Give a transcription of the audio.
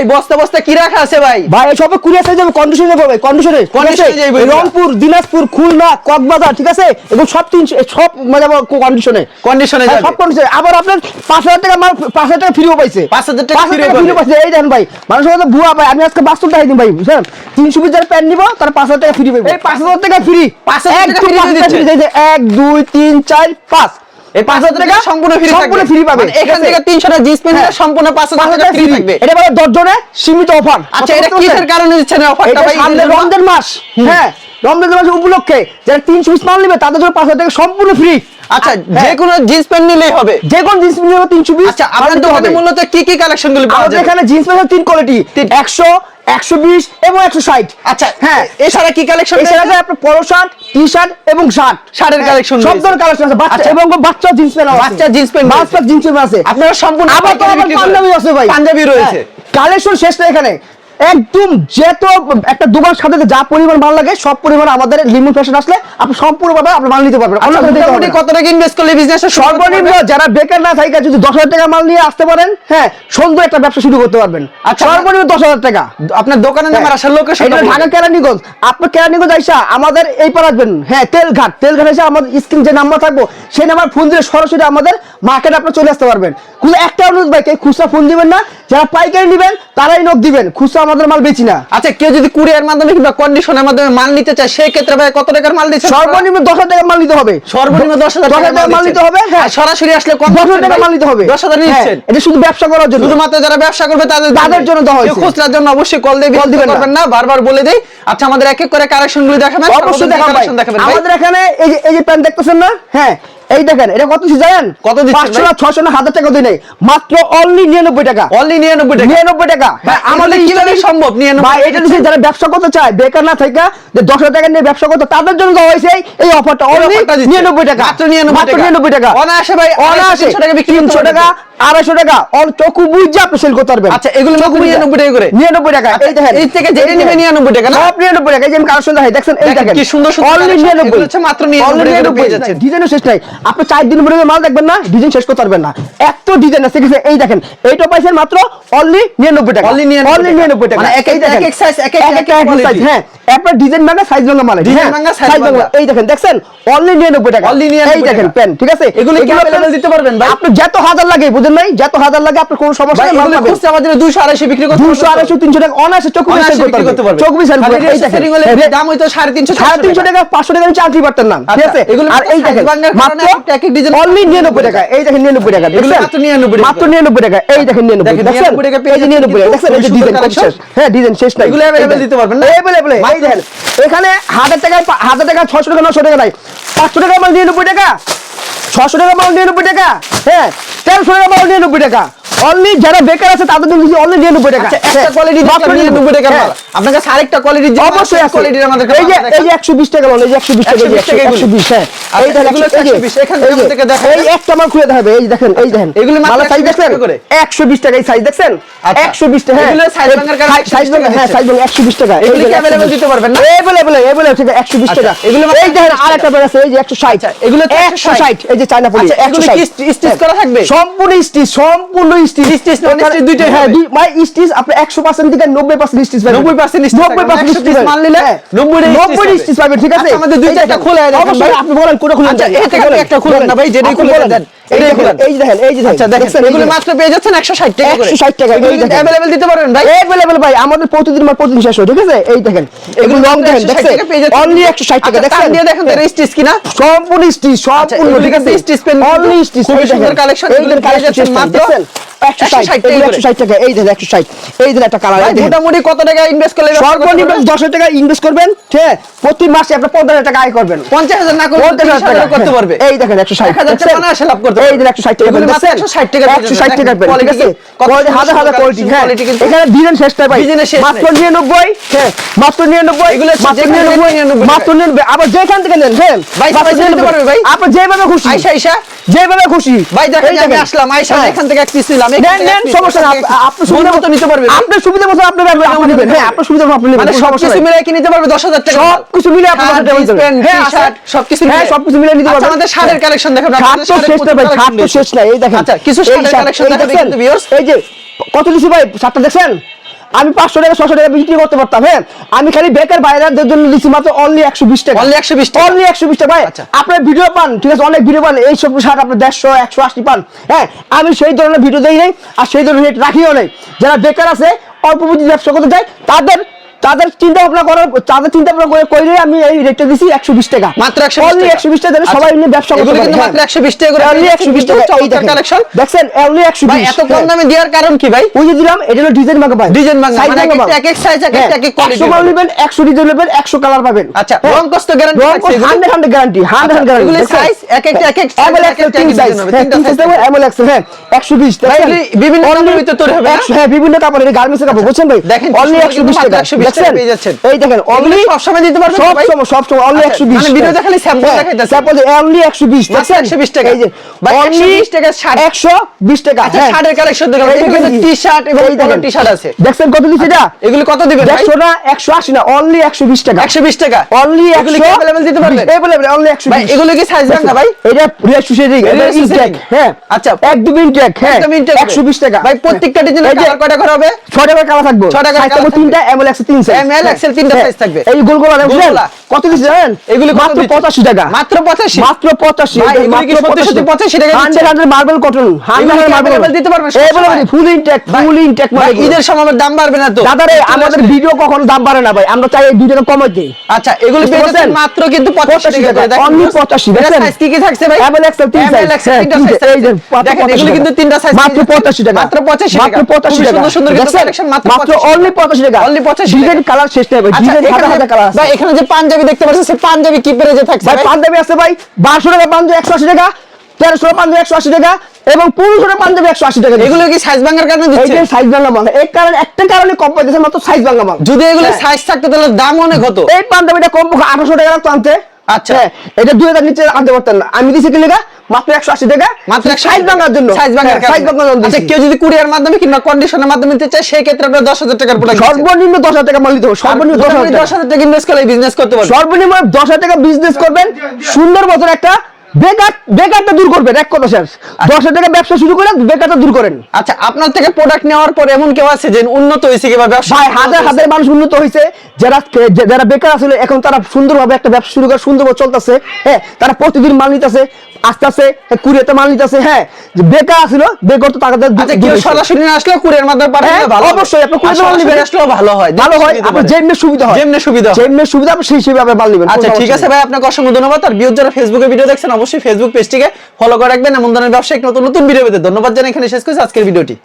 ভাই বস্তা বস্তা কি রাখা আছে ভাই? ভাই সব কুরিয়ার সাইজ যাবে কন্ডিশনে যাবে কন্ডিশনে যাবে এগুলো। রংপুর দিনাজপুর খুলনা কক্সবাজার ঠিক আছে? এবং সব তিন সব মানে কন্ডিশনে কন্ডিশনে হ্যাঁ, যাবে। সব কন্ডিশনে আবার আপনার পাঁচ হাজার টাকা মাল পাঁচ হাজার টাকা ফ্রিও পাইছে। 5,000 টাকা free ও free পাইছে। এই দেখেন ভাই মানুষ হয়তো ভুয়া ভাই আমি আজকে বাস্তব দেখাই দিন ভাই বুঝছেন? তিনশো পিস যারা প্যান্ট নিবো তারা পাঁচ হাজার টাকা ফ্রি পাবে এই পাঁচ হাজার টাকা ফ্রি 5,000 টাকা দিয়ে দিচ্ছে। এক দুই তিন চার পাঁচ। এই পাঁচ হাজার টাকা সম্পূর্ণ ফ্রি সম্পূর্ণ ফ্রি পাবে। মানে এখান থেকে তিনশোটা জিন্স প্যান্ট হ্যাঁ। সম্পূর্ণ পাঁচ হাজার টাকা ফ্রি থাকবে। এটা মানে দশ জনে সীমিত অফার আচ্ছা এটা কিসের কারণে দিচ্ছেন অফারটা ভাই সামনে রমজান মাস। হ্যাঁ রমজান মাসের উপলক্ষে যারা তিনশো পিস মাল নেবে তাদের জন্য পাঁচ হাজার টাকা সম্পূর্ণ ফ্রি আচ্ছা হ্যাঁ। যে কোনো জিন্স প্যান্ট নিলেই হবে। যে কোন জিনিস নিবে তিনশো পিস আচ্ছা আপনার দোকানে মূলত কি কি কালেকশনগুলো পাওয়া যাবে? এখানে জিন্স প্যান্টের তিন কোয়ালিটি একশো একশো বিশ এবং একশো ষাট। আচ্ছা হ্যাঁ। এছাড়া কি কালেকশন এছাড়া আছে আপনার পলো শার্ট টি শার্ট এবং শার্ট শার্টের কালেকশন সব ধরনের কালেকশন আছে। বাচ্চা আচ্ছা। এবং বাচ্চা জিন্স প্যান্ট বাচ্চা জিন্স প্যান্ট বাচ্চা জিন্স প্যান্ট আছে। আপনারা সম্পূর্ণ আবার তো আবার পাঞ্জাবি আছে ভাই। পাঞ্জাবি রয়েছে। কালেকশন শেষ না এখানে। একদম যেত একটা দোকান সাথে যা পরিমাণ মাল লাগে সব পরিমাণ আমাদের লিমিট ফ্যাশন আসলে আপনি সম্পূর্ণভাবে আপনি মাল নিতে পারবেন। আচ্ছা। কত টাকা ইনভেস্ট করলে বিজনেস সর্বনিম্ন যারা বেকার না থাকে যদি দশ হাজার টাকা মাল নিয়ে আসতে পারেন হ্যাঁ সুন্দর একটা ব্যবসা শুরু করতে পারবেন। আচ্ছা, সর্বনিম্ন দশ হাজার টাকা। আপনার দোকানে নামার আসার লোকেশন ঢাকা কেরানীগঞ্জ। আপনি কেরানীগঞ্জ আইসা আমাদের এই পার আসবেন। হ্যাঁ তেলঘাট। তেলঘাট এসে আমাদের স্ক্রিন যে নাম্বার থাকব সেই নাম্বার ফোন দিয়ে সরাসরি আমাদের মার্কেটে আপনি চলে আসতে পারবেন। কিন্তু একটা অনুরোধ ভাই খুচরা ফোন দিবেন না। যারা পাইকারি নেবেন তারাই নখ দিবেন। খুচরা আমাদের মাল বেচি না। আচ্ছা কেউ যদি কুরিয়ার মাধ্যমে কিংবা কন্ডিশনের মাধ্যমে মাল নিতে চায় সেই ক্ষেত্রে ভাই কত টাকার মাল দিচ্ছেন? সর্বনিম্ন দশ হাজার টাকা মাল নিতে হবে। সর্বনিম্ন দশ হাজার দশ হাজার টাকা মাল নিতে হবে হ্যাঁ। সরাসরি আসলে কত টাকা মাল নিতে হবে। দশ হাজার হ্যাঁ, নিচ্ছেন এটা শুধু ব্যবসা করার জন্য। শুধুমাত্র যারা ব্যবসা করবে তাদের তাদের জন্য দেওয়া হয়েছে। খুচরার জন্য অবশ্যই কল Call বিরক্ত দিবেন না। বারবার বলে দেই। আচ্ছা আমাদের এক এক করে কালেকশনগুলো দেখাবেন। অবশ্যই দেখাবেন আমাদের এখানে এই যে এই যে প্যান্ট দেখতেছেন না? হ্যাঁ। এই দেখেন এটা কত দিচ্ছি জানেন? কত দিচ্ছেন পাঁচশো না ছয়শো না হাজার টাকা দিই নেই। মাত্র অনলি নিরানব্বই টাকা। অনলি নিরানব্বই টাকা। নিরানব্বই টাকা। আমাদের কি কীভাবে সম্ভব নিরানব্বই ভাই এটা দিচ্ছে যারা ব্যবসা করতে চায় বেকার না থাকা যে দশ হাজার টাকা নিয়ে ব্যবসা করতে তাদের জন্য দেওয়া হয়েছে এই অফারটা অনলি দিচ্ছে। নিরানব্বই টাকা। মাত্র 99 মাত্র টাকা। নিরানব্বই টাকা। অনায়াসে ভাই অনায়াসে 300 টাকা তিনশো টাকা। আড়াইশো টাকা। অল চকু বুঝে আপনি সেল করতে পারবেন। আচ্ছা, এগুলো চকু। 99 টাকা করে? নিরানব্বই টাকা। আচ্ছা, এই দেখেন। এই থেকে যেটা এই নিবে দেখেন। 99 টাকা না? সব নিরানব্বই টাকা। এই যে আমি কালেকশন দেখাই দেখছেন? এই দেখেন, কি সুন্দর সুন্দর অনলি নিরানব্বই। হচ্ছে মাত্র 99 টাকা পেয়ে ডিজাইনও শেষ নাই। আপনি চার দিন পরে মাল দেখবেন না ডিজাইন শেষ করতে পারবেন না। এত ডিজাইন আছে ঠিক এই দেখেন এইটা পাইছেন মাত্র অনলি নিরানব্বই টাকা। Only 99 অনলি নিরানব্বই টাকা। মানে এক এক-। এক এক quality। হ্যাঁ। আপনার ডিজাইন ভাঙা সাইজ ভাঙা মাল Design হ্যাঁ, ভাঙা, size ভাঙা। এই দেখেন দেখছেন অনলি নিরানব্বই টাকা Only 99 এই দেখেন টাকা। পেন ঠিক আছে এগুলো কি আপনার- দিতে পারবেন ভাই? আপনি যত হাজার লাগে বুঝেন নাই যত হাজার লাগে আপনার কোনো সমস্যা নেই মাল পাবেন। খুচরা 200 250 বিক্রি করতে দুশো পারবেন তো? আড়াইশো তিনশো টাকা অনায়াসে অনায়াসে বিক্রি করতে পারবেন। চোখ বিশাল খালি এই দেখেন হ্যাঁ, দাম হয়তো 350 সাড়ে তিনশো টাকা পাঁচশো টাকা চাকরি পারতেন না ঠিক আচ্ছা, আছে এগুলো আর এই দেখেন মাত্র এক এক design- অনলি নিরানব্বই টাকা এই দেখেন নিরানব্বই টাকা এগুলো দেখছেন? মাত্র 99 টাকা। মাত্র নিরানব্বই টাকা এই দেখেন নিরানব্বই দেখেন, দেখছেন 99 টাকা পেয়ে এই যে নিরানব্বই টাকা দেখছেন এই ডিজাইন শেষ হ্যাঁ ডিজাইন শেষ নাই এগুলো available দিতে পারবেন না? অ্যাভেলেবল এই দেখেন এখানে হাজার টাকায় হাজার টাকা ছশো টাকা নশো টাকা নাই। পাঁচশো টাকা মাল নিরানব্বই টাকা ছশো টাকা মাল নিরানব্বই টাকা হ্যাঁ তেরোশো টাকা মাল নিরানব্বই টাকা। অনলি যারা বেকার আছে তাদের জন্য অনলি নিরানব্বই টাকা আচ্ছা, একটা হ্যাঁ, কোয়ালিটি মাত্র দেখলাম 99 টাকা হ্যাঁ। আপনার কাছে আরেকটা কোয়ালিটি অবশ্যই কোয়ালিটির আমাদের এই যে এই যে 120 টাকা বলে এই যে 120 টাকা 120 এগুলো। 120 হ্যাঁ আচ্ছা, এই দেখেন এগুলো 120 এখান থেকে দেখান। এই একটা মাল খুলে দেখাবে এই দেখেন এই দেখেন এগুলো মাত্র সাইজ 120 দেখছেন টাকা করে? 120 টাকা এই সাইজ আচ্ছা। 120 টাকা হ্যাঁ এগুলো size ভাঙার কারণে সাইজ 120 হ্যাঁ। সাইজ 120 টাকা এগুলো কি দেখেন, 120 দিতে পারবেন না? available available ঠিক আছে 120 টাকা আচ্ছা, এগুলো এই দেখেন আরেকটা বের আছে এই যে 160 আচ্ছা, এগুলো 160 এই যে চায়না পলি আচ্ছা, এগুলো কি stitch করা থাকবে? সম্পূর্ণ স্টিচ সম্পূর্ণ স্টিচ non-stitch হ্যাঁ দুই ভাই স্টিচ আপনি 100% থেকে 90% স্টিচ পাবেন 90% stitch থাকবে। 90% 100 piece নিলে 90 90 পাবে। স্টিচ পাবেন ঠিক আছে? আচ্ছা, আমাদের দুইটা একটা খোলা অবশ্যই আপনি বলেন আচ্ছা, আপনি থেকে বলেন, একটা খুলেন না ভাই, যেটাই খুলে দেন। এই দেখেন, এই যে দেখেন এই যে আচ্ছা দেখেন এগুলো মাত্র পেয়ে যাচ্ছেন 160 টাকা করে। 160 টাকা, এগুলো দেখেন। দিতে পারবেন ভাই। Available ভাই আমাদের প্রতিদিন মাল প্রতিদিন শেষ হয় ঠিক আছে? এই দেখেন এগুলো লং মাত্র দেখেন 160 দেখছেন? টাকা পেয়ে যাচ্ছেন। অনলি 160 টাকা দিয়ে দেখেন তো, এটা কিনা? সম্পূর্ণ স্টিচ সম্পূর্ণ ঠিক আছে কিন্তু stitch অনলি স্টিচ খুবই সুন্দর collection, এগুলো কালেকশন মাত্র দেখছেন? 160 160 টাকা এগুলো করে। 160 টাকা এই দেখেন 160 এই দেখেন একটা কালার মোটামুটি কত টাকা ইনভেস্ট করলে সর্বনিম্ন দশ হাজার টাকা ইনভেস্ট করবেন ঠিক প্রতি মাসে আপনার পঞ্চাশ হাজার টাকা আয় করবেন। 50,000 না করলে পঞ্চাশ 30,000 হাজার টাকা। করতে পারবে। এই দেখেন একশো ষাট 1,000 টাকা অনায়াসে লাভ করতে এই পারবে। দেখেন টাকা এগুলো মাত্র 160 টাকা পেয়ে একশো ষাট যাচ্ছেন। টাকা পেয়ে, ঠিক আছে কত হাজার হাজার কোয়ালিটি হ্যাঁ এখানে ডিজাইন শেষ ভাই মাত্র নাই। নিরানব্বই হ্যাঁ মাত্র নিরানব্বই এগুলো মাত্র 99 মাত্র নিরানব্বই আবার যেখান থেকে নেন হ্যাঁ ভাই, মাত্র নিতে 99 পারবে ভাই? আপনি যেভাবে খুশি যেভাবে খুশি ভাই দেখেন আমি আসলাম আইসা। এখান থেকে এক পিস নিলাম নেন নেন সমস্যা না আপনি সুবিধা মতো নিতে পারবেন আপনার সুবিধা মতো আপনি নেবেন হ্যাঁ আপনার সুবিধা মতো আপনি নেবেন মানে সবকিছু মিলে কি নিতে পারবে 10,000 টাকা সব কিছু মিলে আপনি শার্ট, দশ হাজার টাকা নিতে পারবেন। হ্যাঁ, সবকিছু মিলে। সবকিছু মিলে নিতে আচ্ছা, পারবেন। আমাদের তো শেষ ভাই, প্রচুর শার্ট তো শেষ নাই, এই দেখেন। আচ্ছা, কিছু শার্টের collection এই যে কত দিছি ভাই? শার্টটা দেখছেন? আমি পাঁচশো টাকা ছশো টাকা বিক্রি করতে পারতাম হ্যাঁ? আমি খালি বেকার বাইরের জন্য দিচ্ছি মাত্র অনলি একশো বিশ টাকা। Only 120 টাকা? অনলি একশো বিশ টাকা ভাই। আচ্ছা। আপনার ভিডিও পান ঠিক আছে? অনেক ভিডিও পান। এই সব শার্ট আপনার দেড়শো একশো আশি পান হ্যাঁ? আমি সেই ধরনের ভিডিও দেই নাই আর সেই ধরনের রেট রাখিও নাই। যারা বেকার আছে অল্প পুঁজি ব্যবসা করতে চায় তাদের তাদের চিন্তা ভাবনা করার তাদের চিন্তা ভাবনা করে কইলে আমি এই রেটটা দিছি একশো বিশ টাকা মাত্র 120 অনলি টাকা। একশো বিশ টাকা দিলে আচ্ছা, সবাই নিয়ে ব্যবসা করতে এগুলো পারে কিন্তু হ্যাঁ। মাত্র 120 টাকা করে পেয়ে 120 টাকা, এই চমৎকার দেখেন। দেখছেন অনলি একশো ভাই এত কম দামে দেওয়ার কারণ কি ভাই ওই যে দিলাম এটা হলো ডিজাইন ভাঙা ভাই ডিজাইন Size মানে এক। এক এক size, এক হ্যাঁ, এক এক quality 100 নেবেন 100 ডিজাইন নেবেন 100 কালার পাবেন আচ্ছা, হ্যাঁ। রং কষ্ট guarantee রং এগুলো? 100 100 গ্যারান্টি 100 আচ্ছা, গ্যারান্টি এগুলো size, এক একটা এক এক size, এমএল এক এক্সেল তিন এক এক সাইজ হ্যাঁ তিনটা তিন সাইজ থাকবে। এমএল এক্সেল হ্যাঁ 120 ভাই, দেখেন? বিভিন্ন কাপড়ের ভিতরে তৈরি হবে হ্যাঁ বিভিন্ন কাপড় এটা গার্মেন্টসের কাপড় বুঝছেন ভাই দেখেন, অনলি সুন্দর 120 কিন্তু টাকা 120 টাকা দেখছেন যাচ্ছেন। এই দেখেন অনলি দিতে পারবেন সব সময় সব সময় অনলি আচ্ছা, 120 মানে ভিডিওতে খালি sample দেখাইতেছে। স্যাম্পল অনলি 120 দেখছেন 120 টাকা। এই যে ভাই, 120 টাকার শার্ট। 120 টাকা আচ্ছা, হ্যাঁ। শার্টের এখানে দেখেন, t-shirt এবং t-shirt আছে। দেখছেন কত দিচ্ছে এটা এগুলো কত দিবেন ভাই? দেড়শো না একশো আশি না অনলি একশো বিশ টাকা 120 টাকা অনলি এগুলো কি দিতে পারবেন? এভেলেবল অনলি একশো ভাই, এগুলো কি size ভাঙা ভাই? এটা রিয়াল সুশেরিং এটা ইনটেক হ্যাঁ আচ্ছা। একদম ইনটেক হ্যাঁ একদম। একশো বিশ টাকা ভাই প্রত্যেকটা যে- কালার কয়টা করে হবে ছয় টাকার কালা থাকবে ছয় টাকার Size colour থাকবে তিনটা এমএল এক্সেল তিন সাইজ ML, XL তিনটা size থাকবে। এই গোলগোলা বুঝলেন কত দিচ্ছে জানেন? এগুলো মাত্র দিচ্ছে? পঁচাশি টাকা। মাত্র 85 মাত্র পঁচাশি। ভাই, এগুলো কি সত্যি সত্যি 85 টাকা দিচ্ছে? হান্ড্রেড হান্ড্রেড মার্বেল কটন এগুলো কি দিতে পারবেন সব ফুল ইনটেক ফুল ইনটেক মানে ঈদের সময় দাম বাড়বে না তো। দাদা আমাদের ভিডিও কখনো দাম বাড়ে না ভাই। আমরা চাই এই দুজনে কমাইতে আচ্ছা এগুলো? মাত্র কিন্তু 85 85 টাকা দেখেন 85 দেখেন? কি কি থাকছে ভাই? তিন XL, হ্যাঁ, এই যে, দেখেন এগুলো কিন্তু তিনটা size মাত্র 85 টাকা। মাত্র 85 টাকা। মাত্র 85 টাকা। সুন্দর সুন্দর collection মাত্র মাত্র 85 অনলি 85 টাকা। Only 85 ডিজাইন কালার শেষ হবে ভাই আচ্ছা, ডিজাইন সাদা এখানে যে- কালার ভাই এখানে যে পাঞ্জাবি দেখতে পাচ্ছেন সে পাঞ্জাবি কি পেরেজে থাকছে ভাই পাঞ্জাবি আছে ভাই 1200 টাকা পাঞ্জাবি একশো আশি টাকা 1300 পাঞ্জাবি একশো আশি টাকা এবং পুরুষের পাঞ্জাবি একশো আশি টাকা এগুলো কি সাইজ ভাঙার কারণে এই দিচ্ছে? যে সাইজ ভাঙা মাল এক কারণে একটা কারণে কম পাইতেছে মাত্র সাইজ ভাঙা মাল। যদি এগুলো হ্যাঁ। সাইজ থাকতো তাহলে দাম অনেক হতো। এই পাঞ্জাবিটা কম আঠারোশো টাকা লাগতো আনতে। আচ্ছা। হ্যাঁ, এটা দুই হাজার নিচে আনতে পারতেন না। আমি দিছি কি মাত্র একশো আশি টাকা। মাত্র সাইজ ভাঙার জন্য। সাইজ ভাঙার হ্যাঁ, সাইজ ভাঙার জন্য আচ্ছা কেউ যদি কুরিয়ার মাধ্যমে কিংবা কন্ডিশনের মাধ্যমে নিতে চায় সেই ক্ষেত্রে আপনার 10000 টাকার প্রোডাক্ট সর্বনিম্ন দশ হাজার টাকা মাল দিতে হবে। সর্বনিম্ন দশ হাজার টাকা। ইনভেস্ট করে বিজনেস করতে পারবেন। সর্বনিম্ন দশ হাজার টাকা বিজনেস করবেন। সুন্দর মতন একটা বেকার বেকারটা দূর করবেন এক কথা শেষ। দশ টাকা ব্যবসা শুরু করে বেকারটা দূর করেন। আচ্ছা আপনার থেকে প্রোডাক্ট নেওয়ার পর এমন কেউ আছে যে উন্নত হয়েছে কিংবা ব্যবসা হাজার হাজার মানুষ উন্নত হয়েছে। যারা যারা বেকার আছিল এখন তারা সুন্দরভাবে একটা ব্যবসা শুরু করে সুন্দরভাবে চলতেছে। হ্যাঁ তারা প্রতিদিন মাল নিতেছে আস্তে আস্তে কুড়িয়েতে মাল নিতেছে হ্যাঁ। যে বেকার আছিল বেকার তো আচ্ছা কেউ সরাসরি না আসলে কুরিয়ার মাধ্যমে পাঠালে হ্যাঁ, ভালো অবশ্যই, আপনি কুরিয়ার মাধ্যমে সরাসরি নেবেন। ভালো হয় ভালো হয় যেমনি সুবিধা হয়। যেমনি সুবিধা হয়। যেমনি সুবিধা আপনি সেই হিসেবে আপনি মাল নেবেন আচ্ছা ঠিক আছে ভাই আপনাকে অসংখ্য ধন্যবাদ। আর বিয়োগ যারা ফেসবুকে ভিডিও দেখছেন অবশ্যই ফেসবুক পেজটিকে ফলো করে রাখবেন। এমন ধরনের ব্যবসায়িক নতুন নতুন ভিডিও পেতে ধন্যবাদ জানাই। এখানে শেষ করছি। আজকের ভিডিওটি